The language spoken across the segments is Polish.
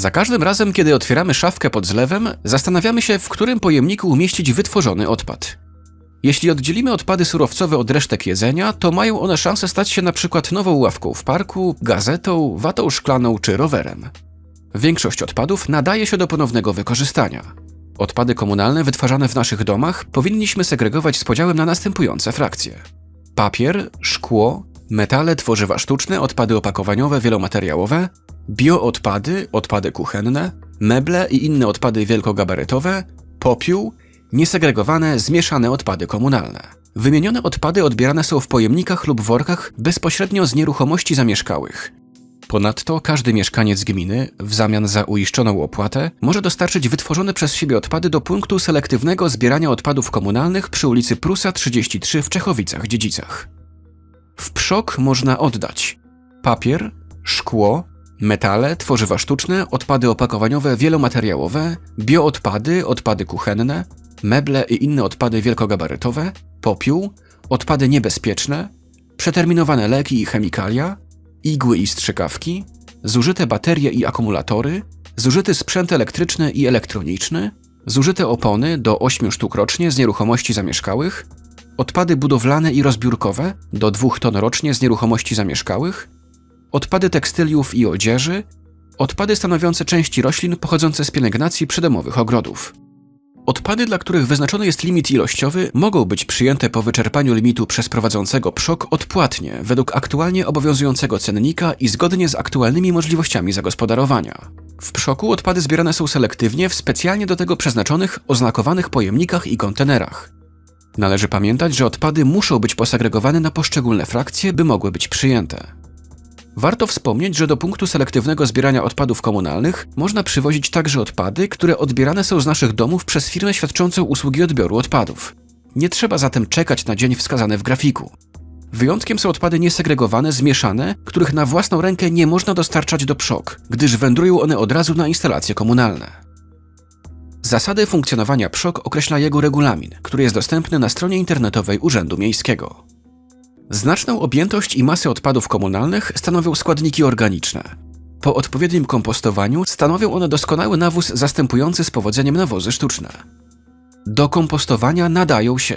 Za każdym razem, kiedy otwieramy szafkę pod zlewem, zastanawiamy się, w którym pojemniku umieścić wytworzony odpad. Jeśli oddzielimy odpady surowcowe od resztek jedzenia, to mają one szansę stać się na przykład nową ławką w parku, gazetą, watą szklaną czy rowerem. Większość odpadów nadaje się do ponownego wykorzystania. Odpady komunalne wytwarzane w naszych domach powinniśmy segregować z podziałem na następujące frakcje: papier, szkło, metale, tworzywa sztuczne, odpady opakowaniowe wielomateriałowe, bioodpady, odpady kuchenne, meble i inne odpady wielkogabarytowe, popiół, niesegregowane, zmieszane odpady komunalne. Wymienione odpady odbierane są w pojemnikach lub workach bezpośrednio z nieruchomości zamieszkałych. Ponadto każdy mieszkaniec gminy, w zamian za uiszczoną opłatę, może dostarczyć wytworzone przez siebie odpady do punktu selektywnego zbierania odpadów komunalnych przy ulicy Prusa 33 w Czechowicach-Dziedzicach. W przok można oddać papier, szkło, metale, tworzywa sztuczne, odpady opakowaniowe wielomateriałowe, bioodpady, odpady kuchenne, meble i inne odpady wielkogabarytowe, popiół, odpady niebezpieczne, przeterminowane leki i chemikalia, igły i strzykawki, zużyte baterie i akumulatory, zużyty sprzęt elektryczny i elektroniczny, zużyte opony do 8 sztuk rocznie z nieruchomości zamieszkałych, odpady budowlane i rozbiórkowe do 2 ton rocznie z nieruchomości zamieszkałych, odpady tekstyliów i odzieży, odpady stanowiące części roślin pochodzące z pielęgnacji przydomowych ogrodów. Odpady, dla których wyznaczony jest limit ilościowy, mogą być przyjęte po wyczerpaniu limitu przez prowadzącego PSZOK odpłatnie, według aktualnie obowiązującego cennika i zgodnie z aktualnymi możliwościami zagospodarowania. W PSZOKu odpady zbierane są selektywnie w specjalnie do tego przeznaczonych, oznakowanych pojemnikach i kontenerach. Należy pamiętać, że odpady muszą być posegregowane na poszczególne frakcje, by mogły być przyjęte. Warto wspomnieć, że do punktu selektywnego zbierania odpadów komunalnych można przywozić także odpady, które odbierane są z naszych domów przez firmę świadczącą usługi odbioru odpadów. Nie trzeba zatem czekać na dzień wskazany w grafiku. Wyjątkiem są odpady niesegregowane, zmieszane, których na własną rękę nie można dostarczać do PSZOK, gdyż wędrują one od razu na instalacje komunalne. Zasady funkcjonowania PSZOK określa jego regulamin, który jest dostępny na stronie internetowej Urzędu Miejskiego. Znaczną objętość i masę odpadów komunalnych stanowią składniki organiczne. Po odpowiednim kompostowaniu stanowią one doskonały nawóz zastępujący z powodzeniem nawozy sztuczne. Do kompostowania nadają się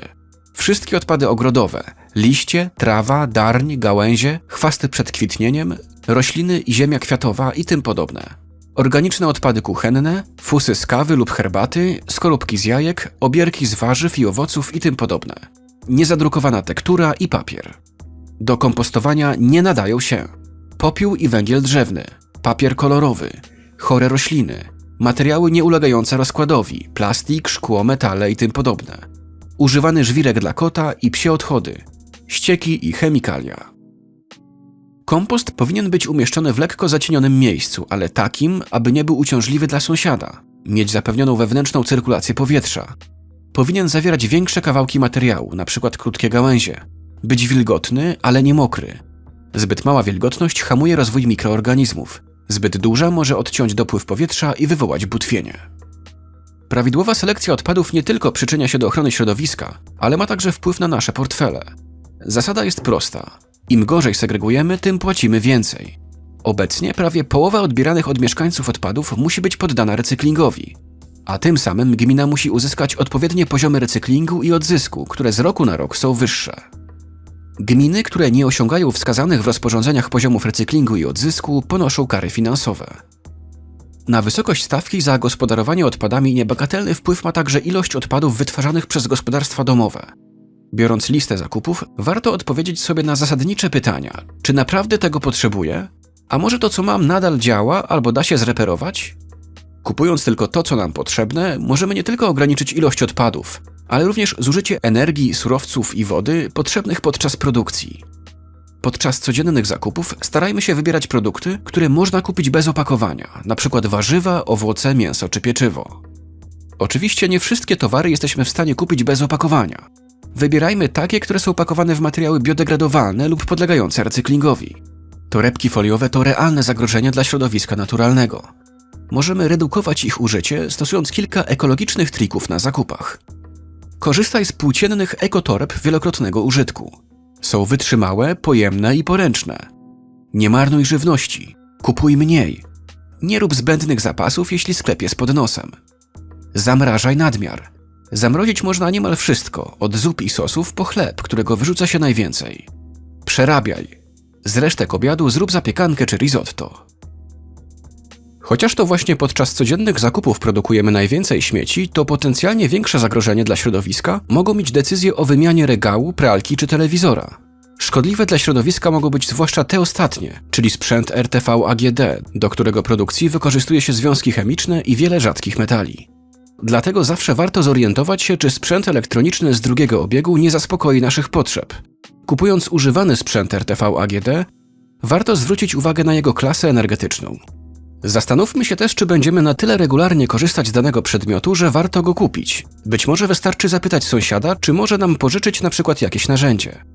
wszystkie odpady ogrodowe, liście, trawa, darń, gałęzie, chwasty przed kwitnieniem, rośliny i ziemia kwiatowa i tym podobne. Organiczne odpady kuchenne, fusy z kawy lub herbaty, skorupki z jajek, obierki z warzyw i owoców i tym podobne niezadrukowana tektura i papier. Do kompostowania nie nadają się popiół i węgiel drzewny, papier kolorowy, chore rośliny, materiały nieulegające rozkładowi, plastik, szkło, metale i tym podobne, używany żwirek dla kota i psie odchody, ścieki i chemikalia. Kompost powinien być umieszczony w lekko zacienionym miejscu, ale takim, aby nie był uciążliwy dla sąsiada, mieć zapewnioną wewnętrzną cyrkulację powietrza, powinien zawierać większe kawałki materiału, np. krótkie gałęzie. Być wilgotny, ale nie mokry. Zbyt mała wilgotność hamuje rozwój mikroorganizmów. Zbyt duża może odciąć dopływ powietrza i wywołać butwienie. Prawidłowa selekcja odpadów nie tylko przyczynia się do ochrony środowiska, ale ma także wpływ na nasze portfele. Zasada jest prosta. Im gorzej segregujemy, tym płacimy więcej. Obecnie prawie połowa odbieranych od mieszkańców odpadów musi być poddana recyklingowi, a tym samym gmina musi uzyskać odpowiednie poziomy recyklingu i odzysku, które z roku na rok są wyższe. Gminy, które nie osiągają wskazanych w rozporządzeniach poziomów recyklingu i odzysku, ponoszą kary finansowe. Na wysokość stawki za gospodarowanie odpadami niebagatelny wpływ ma także ilość odpadów wytwarzanych przez gospodarstwa domowe. Biorąc listę zakupów, warto odpowiedzieć sobie na zasadnicze pytania: czy naprawdę tego potrzebuję? A może to, co mam, nadal działa albo da się zreperować? Kupując tylko to, co nam potrzebne, możemy nie tylko ograniczyć ilość odpadów, ale również zużycie energii, surowców i wody potrzebnych podczas produkcji. Podczas codziennych zakupów starajmy się wybierać produkty, które można kupić bez opakowania, np. warzywa, owoce, mięso czy pieczywo. Oczywiście nie wszystkie towary jesteśmy w stanie kupić bez opakowania. Wybierajmy takie, które są pakowane w materiały biodegradowalne lub podlegające recyklingowi. Torebki foliowe to realne zagrożenie dla środowiska naturalnego możemy redukować ich użycie stosując kilka ekologicznych trików na zakupach. Korzystaj z płóciennych ekotoreb wielokrotnego użytku. Są wytrzymałe, pojemne i poręczne. Nie marnuj żywności. Kupuj mniej. Nie rób zbędnych zapasów, jeśli sklep jest pod nosem. Zamrażaj nadmiar. Zamrozić można niemal wszystko, od zup i sosów po chleb, którego wyrzuca się najwięcej. Przerabiaj. Z resztek obiadu zrób zapiekankę czy risotto. Chociaż to właśnie podczas codziennych zakupów produkujemy najwięcej śmieci, to potencjalnie większe zagrożenie dla środowiska mogą mieć decyzje o wymianie regału, pralki czy telewizora. Szkodliwe dla środowiska mogą być zwłaszcza te ostatnie, czyli sprzęt RTV AGD, do którego produkcji wykorzystuje się związki chemiczne i wiele rzadkich metali. Dlatego zawsze warto zorientować się, czy sprzęt elektroniczny z drugiego obiegu nie zaspokoi naszych potrzeb. Kupując używany sprzęt RTV AGD, warto zwrócić uwagę na jego klasę energetyczną. Zastanówmy się też, czy będziemy na tyle regularnie korzystać z danego przedmiotu, że warto go kupić. Być może wystarczy zapytać sąsiada, czy może nam pożyczyć na przykład jakieś narzędzie.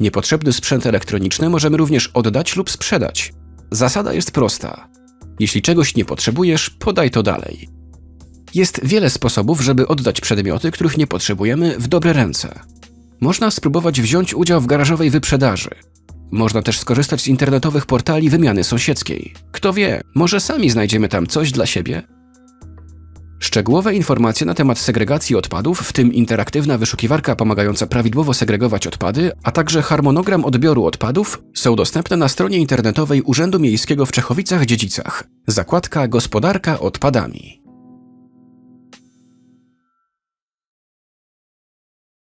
Niepotrzebny sprzęt elektroniczny możemy również oddać lub sprzedać. Zasada jest prosta. Jeśli czegoś nie potrzebujesz, podaj to dalej. Jest wiele sposobów, żeby oddać przedmioty, których nie potrzebujemy, w dobre ręce. Można spróbować wziąć udział w garażowej wyprzedaży. Można też skorzystać z internetowych portali wymiany sąsiedzkiej. Kto wie, może sami znajdziemy tam coś dla siebie? Szczegółowe informacje na temat segregacji odpadów, w tym interaktywna wyszukiwarka pomagająca prawidłowo segregować odpady, a także harmonogram odbioru odpadów są dostępne na stronie internetowej Urzędu Miejskiego w Czechowicach-Dziedzicach. Zakładka Gospodarka odpadami.